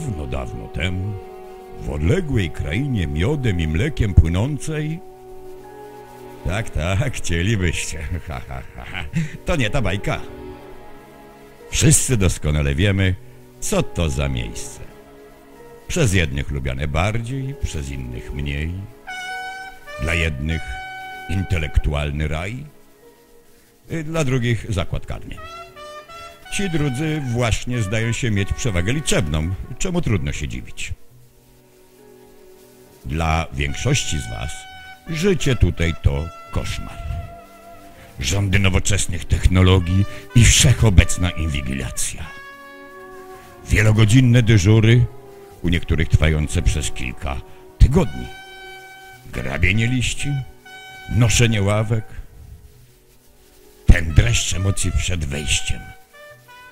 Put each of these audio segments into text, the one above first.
Dawno, dawno temu, w odległej krainie miodem i mlekiem płynącej... Tak, tak, chcielibyście. Ha, ha, ha. To nie ta bajka. Wszyscy doskonale wiemy, co to za miejsce. Przez jednych lubiane bardziej, przez innych mniej. Dla jednych intelektualny raj, y, dla drugich zakład karny. Ci drudzy właśnie zdają się mieć przewagę liczebną, czemu trudno się dziwić. Dla większości z Was życie tutaj to koszmar. Rządy nowoczesnych technologii i wszechobecna inwigilacja. Wielogodzinne dyżury, u niektórych trwające przez kilka tygodni. Grabienie liści, noszenie ławek. Ten dreszcz emocji przed wejściem.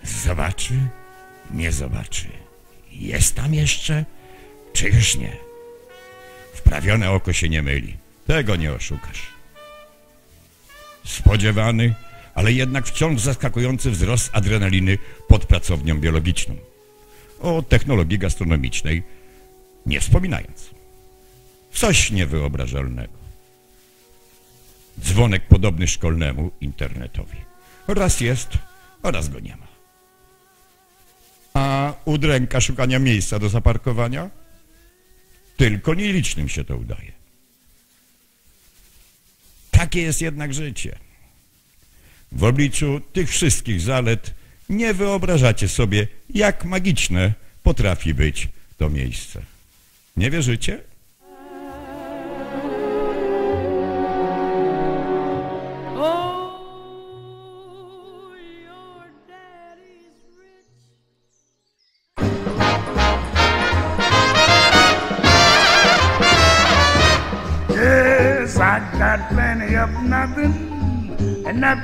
Zobaczy, nie zobaczy. Jest tam jeszcze, czy już nie? Wprawione oko się nie myli. Tego nie oszukasz. Spodziewany, ale jednak wciąż zaskakujący wzrost adrenaliny pod pracownią biologiczną. O technologii gastronomicznej nie wspominając. Coś niewyobrażalnego. Dzwonek podobny szkolnemu internetowi. Raz jest, a raz go nie ma. A udręka szukania miejsca do zaparkowania? Tylko nielicznym się to udaje. Takie jest jednak życie. W obliczu tych wszystkich zalet nie wyobrażacie sobie, jak magiczne potrafi być to miejsce. Nie wierzycie?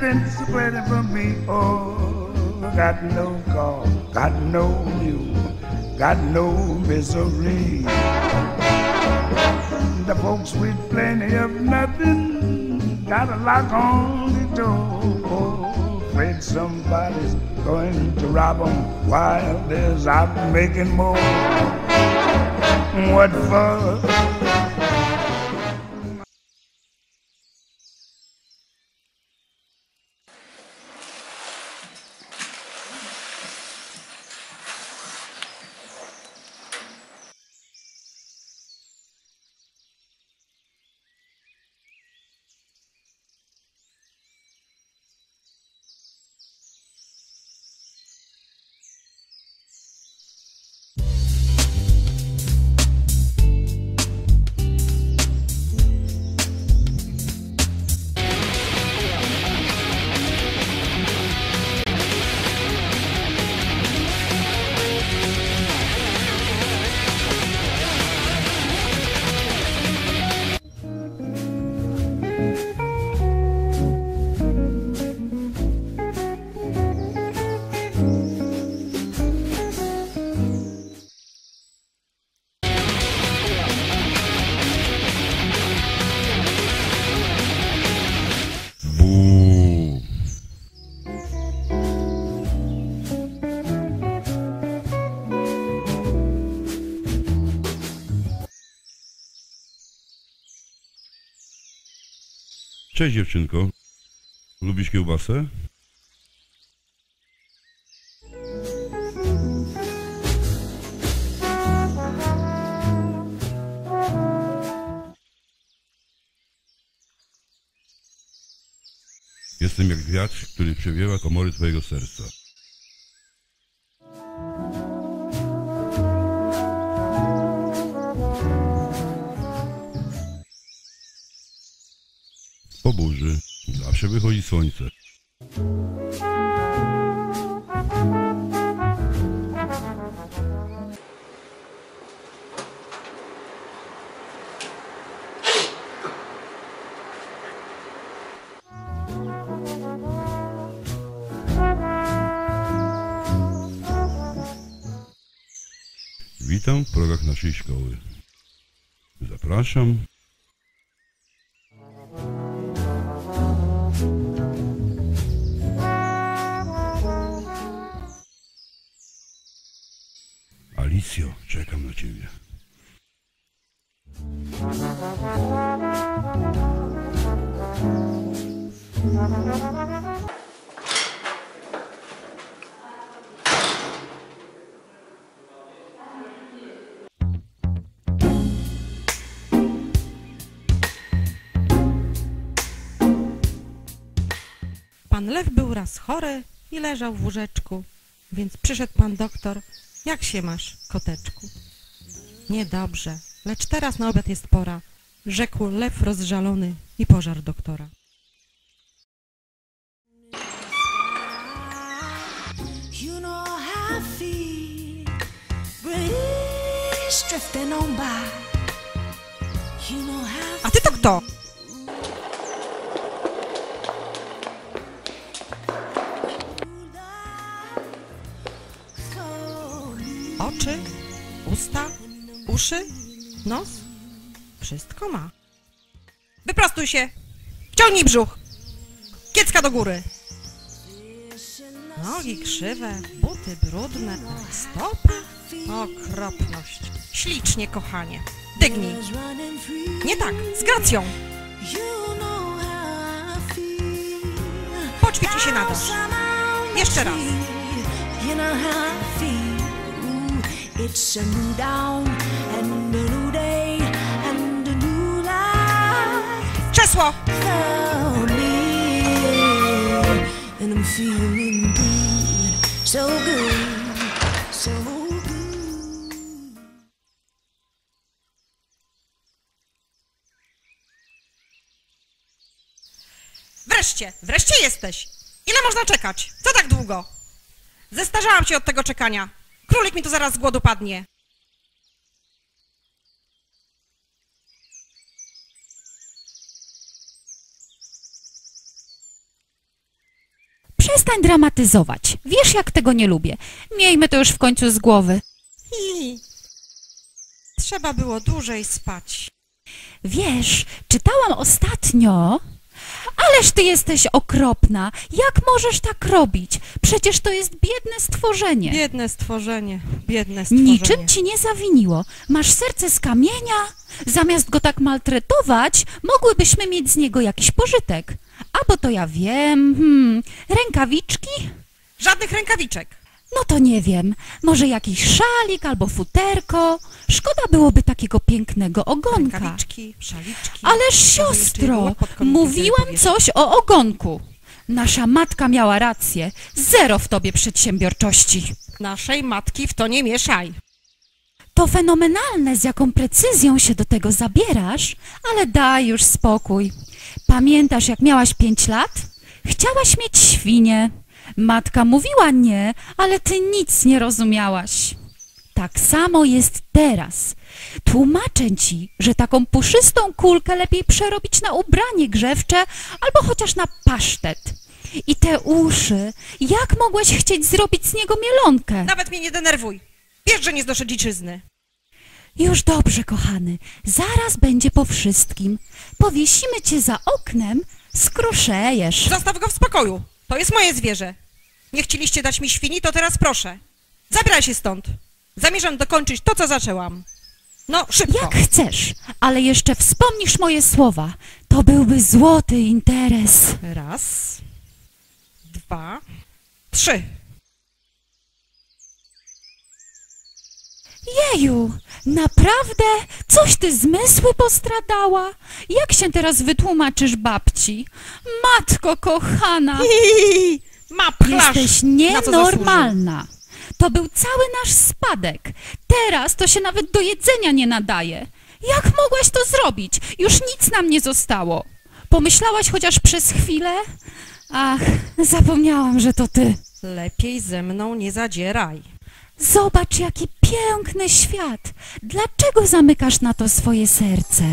And nothing's waiting for me. Oh, got no car, got no mule, got no misery. The folks with plenty of nothing got a lock on the door. Oh, afraid somebody's going to rob 'em while there's out making more. What for? Cześć dziewczynko. Lubisz kiełbasę? Jestem jak wiatr, który przewiewa komory twojego serca. Zawsze wychodzi słońce. Witam w progach naszej szkoły. Zapraszam. Alicio, czekam na ciebie. Pan Lew był raz chory i leżał w łóżeczku, więc przyszedł pan doktor. Jak się masz, koteczku? Niedobrze, lecz teraz na obiad jest pora, rzekł lew rozżalony i pożar doktora. You know how I feel. Drifting on by. You know how A ty to kto? Uszy, nos? Wszystko ma. Wyprostuj się! Wciągnij brzuch! Kiecka do góry! Nogi krzywe, buty brudne, stopy? Okropność. Ślicznie, kochanie. Dygnij. Nie tak, z gracją. Poćwicz i się nadasz. Jeszcze raz. It's a Krzesło! Wreszcie, wreszcie jesteś! Ile można czekać? Co tak długo? Zestarzałam się od tego czekania. Królik mi tu zaraz z głodu padnie. Przestań dramatyzować. Wiesz, jak tego nie lubię. Miejmy to już w końcu z głowy. Trzeba było dłużej spać. Wiesz, czytałam ostatnio. Ależ ty jesteś okropna. Jak możesz tak robić? Przecież to jest biedne stworzenie. Biedne stworzenie, biedne stworzenie. Niczym ci nie zawiniło. Masz serce z kamienia. Zamiast go tak maltretować, mogłybyśmy mieć z niego jakiś pożytek. A bo to ja wiem. Hmm, rękawiczki? Żadnych rękawiczek. No to nie wiem, może jakiś szalik albo futerko. Szkoda byłoby takiego pięknego ogonka. Rękawiczki, szaliczki. Ależ siostro, mówiłam coś o ogonku. Nasza matka miała rację. Zero w tobie przedsiębiorczości. Naszej matki w to nie mieszaj. To fenomenalne, z jaką precyzją się do tego zabierasz, ale daj już spokój. Pamiętasz, jak miałaś pięć lat? Chciałaś mieć świnię. Matka mówiła nie, ale ty nic nie rozumiałaś. Tak samo jest teraz. Tłumaczę ci, że taką puszystą kulkę lepiej przerobić na ubranie grzewcze albo chociaż na pasztet. I te uszy, jak mogłaś chcieć zrobić z niego mielonkę? Nawet mnie nie denerwuj. Wiesz, że nie znoszę dziczyzny. Już dobrze, kochany. Zaraz będzie po wszystkim. Powiesimy cię za oknem, skruszejesz. Zostaw go w spokoju. To jest moje zwierzę. Nie chcieliście dać mi świni, to teraz proszę. Zabieraj się stąd. Zamierzam dokończyć to, co zaczęłam. No, szybko. Jak chcesz, ale jeszcze wspomnisz moje słowa. To byłby złoty interes. Raz, dwa, trzy. Jeju, naprawdę? Coś ty zmysły postradała? Jak się teraz wytłumaczysz babci? Matko kochana, Hihihi. Ma pchlasz. jesteś nienormalna. To był cały nasz spadek. Teraz to się nawet do jedzenia nie nadaje. Jak mogłaś to zrobić? Już nic nam nie zostało. Pomyślałaś chociaż przez chwilę? Ach, zapomniałam, że to ty. Lepiej ze mną nie zadzieraj. Zobacz, jaki piękny świat. Dlaczego zamykasz na to swoje serce?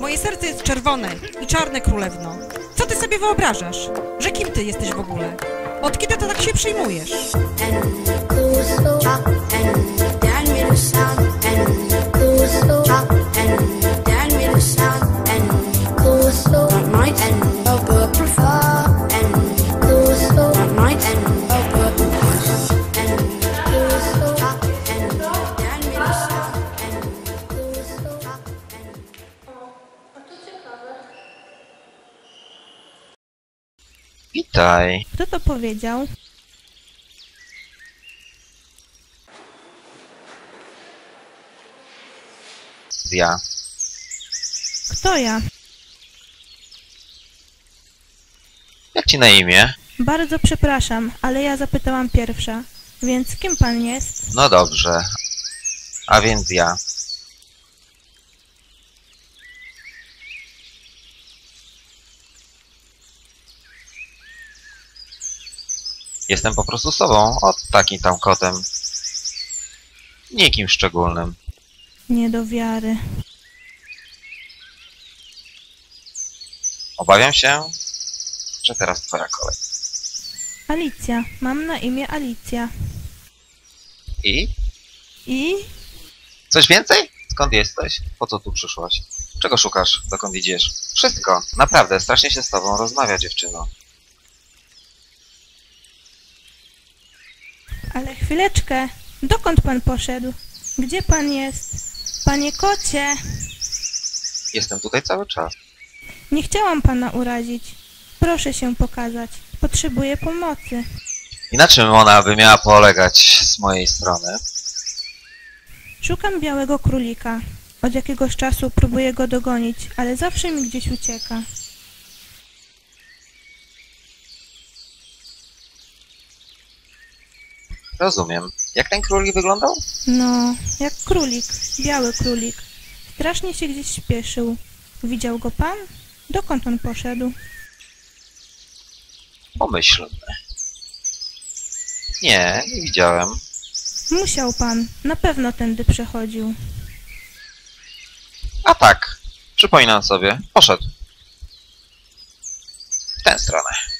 Moje serce jest czerwone i czarne królewno. Co ty sobie wyobrażasz? Że kim ty jesteś w ogóle? Od kiedy to tak się przyjmujesz? chop and and cool so chop Kto to powiedział? Ja. Kto ja? Jak ci na imię? Bardzo przepraszam, ale ja zapytałam pierwsza. Więc kim pan jest? No dobrze. A więc ja. Jestem po prostu sobą, o takim tam kotem. Nikim szczególnym. Nie do wiary. Obawiam się, że teraz twoja kolej. Alicja. Mam na imię Alicja. I? I? Coś więcej? Skąd jesteś? Po co tu przyszłaś? Czego szukasz? Dokąd idziesz? Wszystko. Naprawdę, strasznie się z tobą rozmawia, dziewczyno. Ale chwileczkę. Dokąd pan poszedł? Gdzie pan jest? Panie kocie! Jestem tutaj cały czas. Nie chciałam pana urazić. Proszę się pokazać. Potrzebuję pomocy. I na czym ona by miała polegać z mojej strony? Szukam białego królika. Od jakiegoś czasu próbuję go dogonić, ale zawsze mi gdzieś ucieka. Rozumiem. Jak ten królik wyglądał? No, jak królik, biały królik. Strasznie się gdzieś śpieszył. Widział go pan? Dokąd on poszedł? Pomyślmy. Nie, nie widziałem. Musiał pan. Na pewno tędy przechodził. A tak, przypominam sobie. Poszedł. W tę stronę.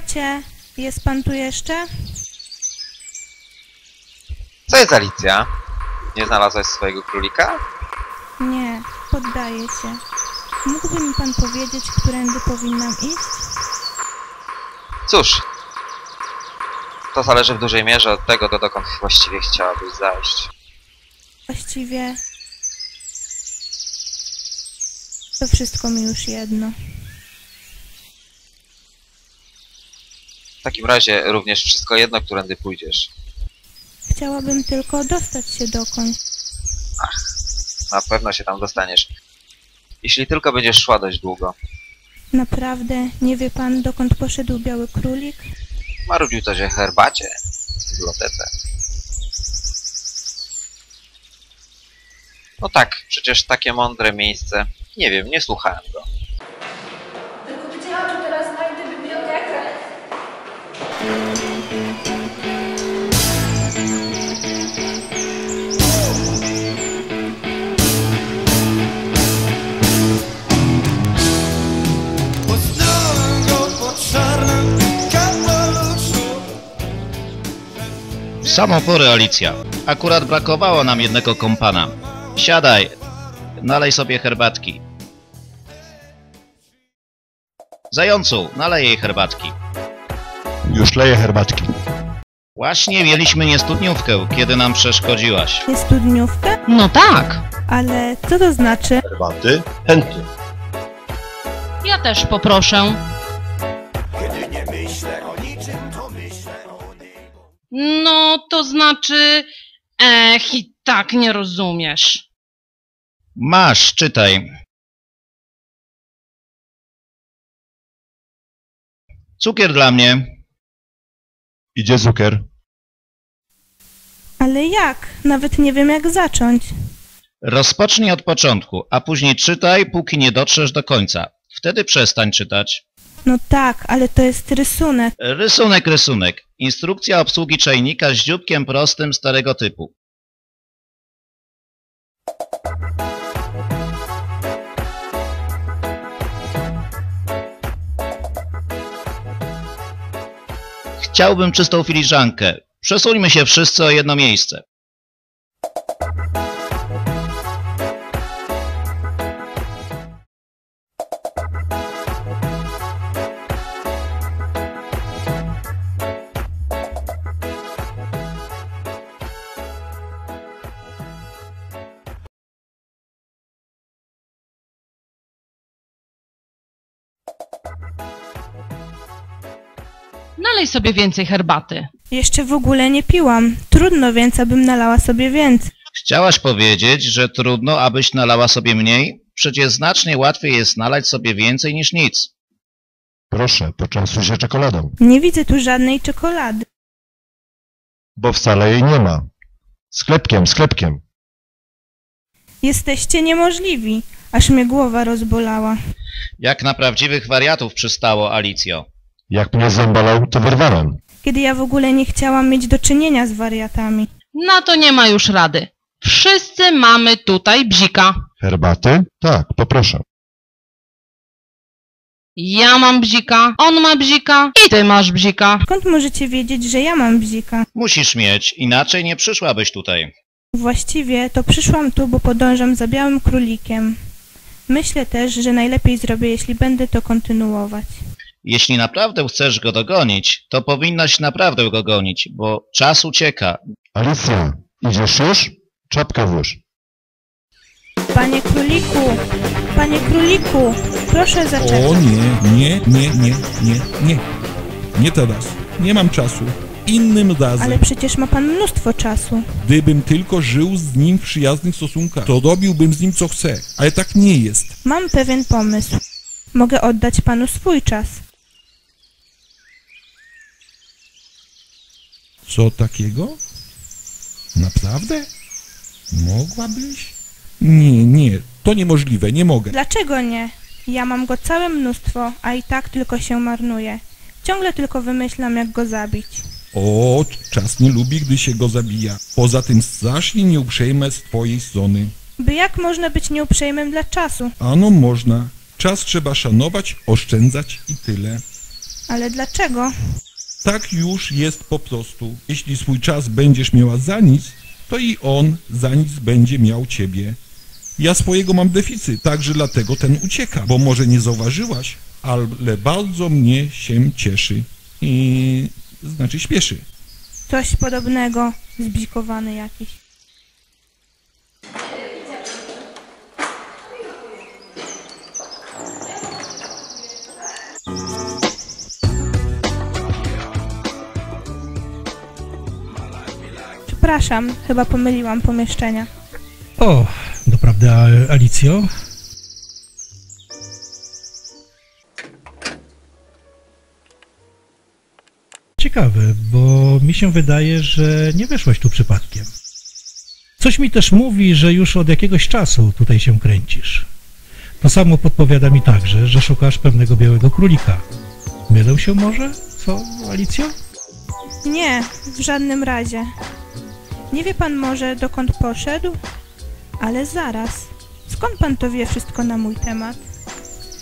Kocie, jest pan tu jeszcze? Co jest Alicja? Nie znalazłaś swojego królika? Nie, poddaję się. Mógłby mi pan powiedzieć, którędy powinnam iść? Cóż, to zależy w dużej mierze od tego, do dokąd właściwie chciałabyś zajść. Właściwie... To wszystko mi już jedno. Takim razie również wszystko jedno, którędy pójdziesz. Chciałabym tylko dostać się dokądś. Na pewno się tam dostaniesz. Jeśli tylko będziesz szła dość długo. Naprawdę nie wie pan, dokąd poszedł biały królik? Marudził coś o herbacie w bibliotece. No tak, przecież takie mądre miejsce. Nie wiem, nie słuchałem go. Samą porę, Alicja. Akurat brakowało nam jednego kompana. Siadaj, nalej sobie herbatki. Zającu, nalej jej herbatki. Już leję herbatki. Właśnie mieliśmy niestudniówkę, kiedy nam przeszkodziłaś. Jest studniówkę? No tak. Ale co to znaczy? Herbaty? Chętnie. Ja też poproszę. Kiedy nie myślę o niczym, to myślę o niebo No, to znaczy... Ech, i tak nie rozumiesz. Masz, czytaj. Cukier dla mnie. Idzie cukier. Ale jak? Nawet nie wiem jak zacząć. Rozpocznij od początku, a później czytaj, póki nie dotrzesz do końca. Wtedy przestań czytać. No tak, ale to jest rysunek. Rysunek, rysunek. Instrukcja obsługi czajnika z dzióbkiem prostym starego typu. Chciałbym czystą filiżankę. Przesuńmy się wszyscy o jedno miejsce. Nalej sobie więcej herbaty. Jeszcze w ogóle nie piłam. Trudno więc, abym nalała sobie więcej. Chciałaś powiedzieć, że trudno, abyś nalała sobie mniej? Przecież znacznie łatwiej jest nalać sobie więcej niż nic. Proszę, poczęstuj się czekoladą, Nie widzę tu żadnej czekolady. bo wcale jej nie ma. Sklepkiem, sklepkiem. Jesteście niemożliwi. Aż mnie głowa rozbolała. Jak na prawdziwych wariatów przystało, Alicjo. Jak mnie zembalał, to wyrwałem. Kiedy ja w ogóle nie chciałam mieć do czynienia z wariatami. Na to nie ma już rady. Wszyscy mamy tutaj bzika. Herbaty? Tak, poproszę. Ja mam bzika, on ma bzika i ty masz bzika. Skąd możecie wiedzieć, że ja mam bzika? Musisz mieć, inaczej nie przyszłabyś tutaj. Właściwie to przyszłam tu, bo podążam za białym królikiem. Myślę też, że najlepiej zrobię, jeśli będę to kontynuować. Jeśli naprawdę chcesz go dogonić, to powinnaś naprawdę go gonić, bo czas ucieka. Alicja, idziesz już? Czapkę włóż. Panie króliku, panie króliku, proszę zaczekać. O nie, nie, nie, nie, nie, nie. Nie teraz. Nie mam czasu. Innym razem. Ale przecież ma pan mnóstwo czasu. Gdybym tylko żył z nim w przyjaznych stosunkach, to robiłbym z nim co chcę. Ale tak nie jest. Mam pewien pomysł. Mogę oddać panu swój czas. Co takiego? Naprawdę? Mogłabyś? Nie, nie, to niemożliwe, nie mogę. Dlaczego nie? Ja mam go całe mnóstwo, a i tak tylko się marnuje. Ciągle tylko wymyślam, jak go zabić. O, czas nie lubi, gdy się go zabija. Poza tym strasznie nieuprzejme z twojej strony. By jak można być nieuprzejmym dla czasu? Ano można. Czas trzeba szanować, oszczędzać i tyle. Ale dlaczego? Tak już jest po prostu. Jeśli swój czas będziesz miała za nic, to i on za nic będzie miał ciebie. Ja swojego mam deficyt, także dlatego ten ucieka, bo może nie zauważyłaś, ale bardzo mnie się cieszy i znaczy śpieszy. Coś podobnego, zbzikowany jakiś. Przepraszam, chyba pomyliłam pomieszczenia. O, doprawdy, Alicjo? Ciekawe, bo mi się wydaje, że nie weszłaś tu przypadkiem. Coś mi też mówi, że już od jakiegoś czasu tutaj się kręcisz. To samo podpowiada mi także, że szukasz pewnego białego królika. Mylę się może? Co, Alicjo? Nie, w żadnym razie. Nie wie pan może, dokąd poszedł? Ale zaraz. Skąd pan to wie wszystko na mój temat?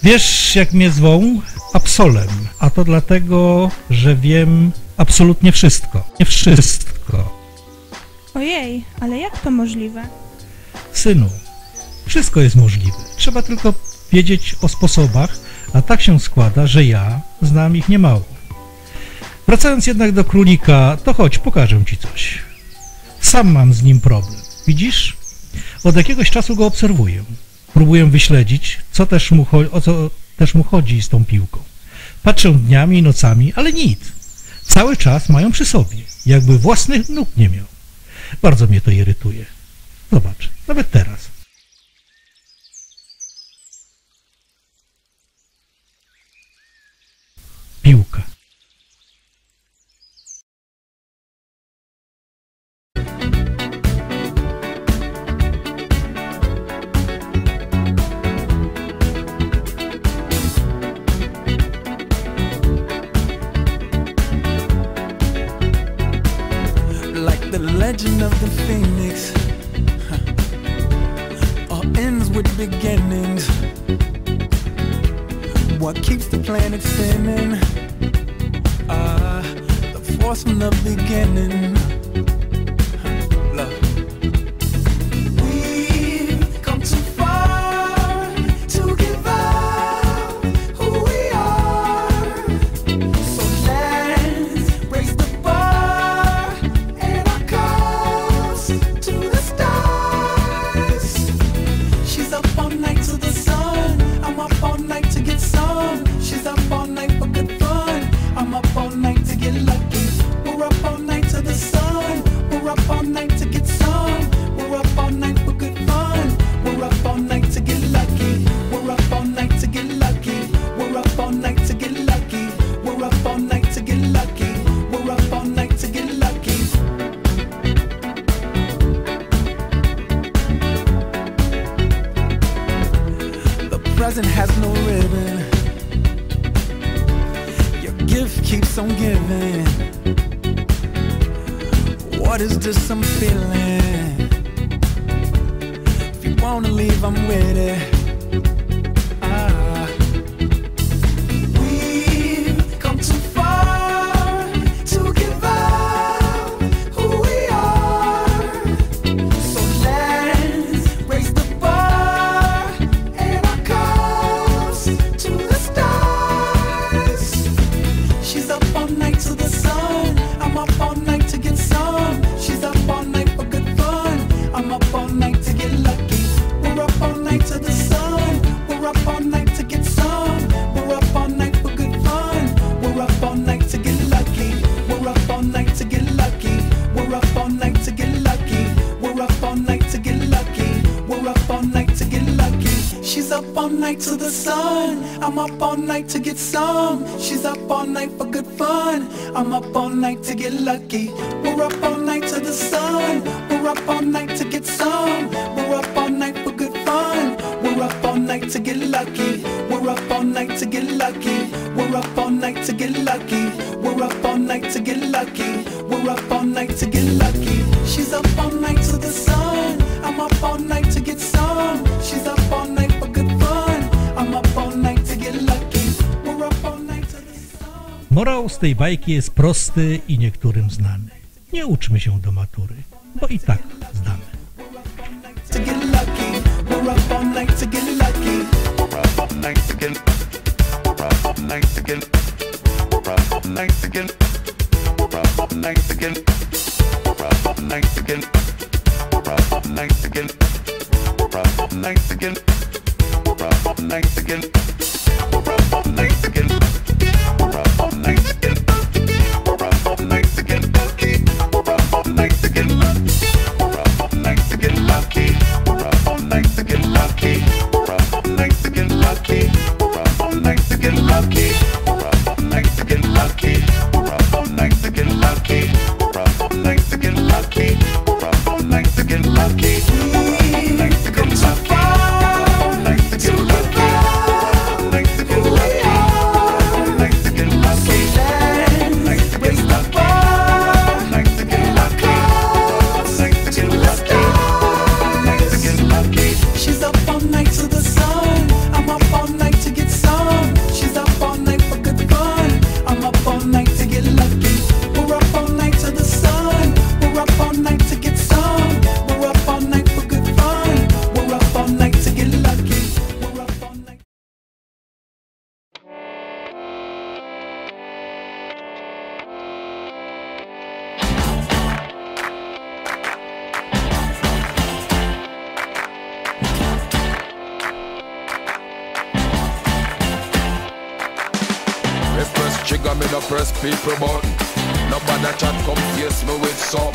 Wiesz, jak mnie zwą? Absolem. A to dlatego, że wiem absolutnie wszystko. Nie wszystko. Ojej, ale jak to możliwe? Synu, wszystko jest możliwe. Trzeba tylko wiedzieć o sposobach, a tak się składa, że ja znam ich niemało. Wracając jednak do królika, to chodź, pokażę ci coś. Sam mam z nim problem. Widzisz? Od jakiegoś czasu go obserwuję. Próbuję wyśledzić, co też mu o co też mu chodzi z tą piłką. Patrzę dniami i nocami, ale nic. Cały czas mają przy sobie, jakby własnych nóg nie miał. Bardzo mnie to irytuje. Zobacz, nawet teraz. Piłka. present has no ribbon. Your gift keeps on giving. What is this I'm feeling? If you wanna leave, I'm with it. night to the sun I'm up all night to get some She's up all night for good fun I'm up all night to get lucky We're up all night to the sun We're up all night to get some We're up all night for good fun We're up all night to get lucky We're up all night to get lucky We're up all night to get lucky We're up all night to get lucky We're up all night to get lucky She's up all night Morał z tej bajki jest prosty i niektórym znany. Nie uczmy się do matury, bo i tak press trigger, me no press people button. Nobody chat come face me with some.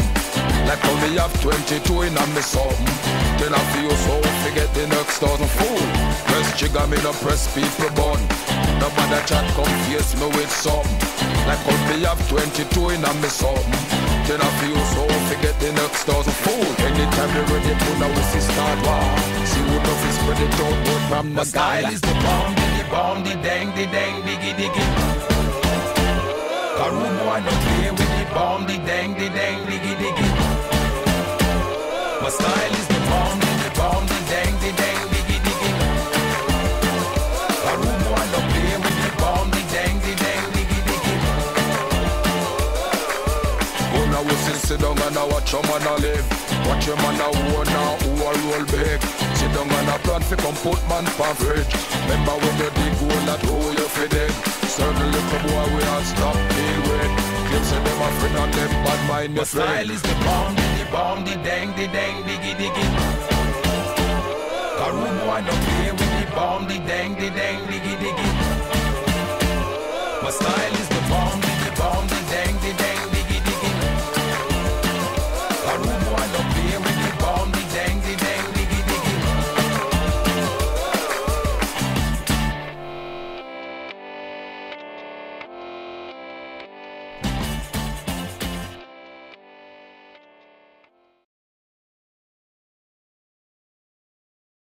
Like only have 22 in a me something. Then I feel so forget the next thousand fool. Press trigger, me no press people button. Nobody chat come face me with some. Like only have 22 in a me something. Then I feel so forget the next thousand fool. Anytime you ready, put now we see start war. See what the fish spread it out from the, the style guy. is the bomb, diggy bomb, the dang, the dang, diggy diggy one. Clear with the bomb, the dang, the dang, the Sit down and I watch your man a live. Watch your man a own who a roll big. Sit down and a plan fi come put man pan fridge. Remember when you dig hole that hole you fi dig. Certain little boy we stop deal with. Clips them a friend and them bad mind friend. style is the bomb, the bomb, the dang, the dang, diggy diggy. Karu boy no play with the bomb, the dang, the dang, diggy diggy. My style is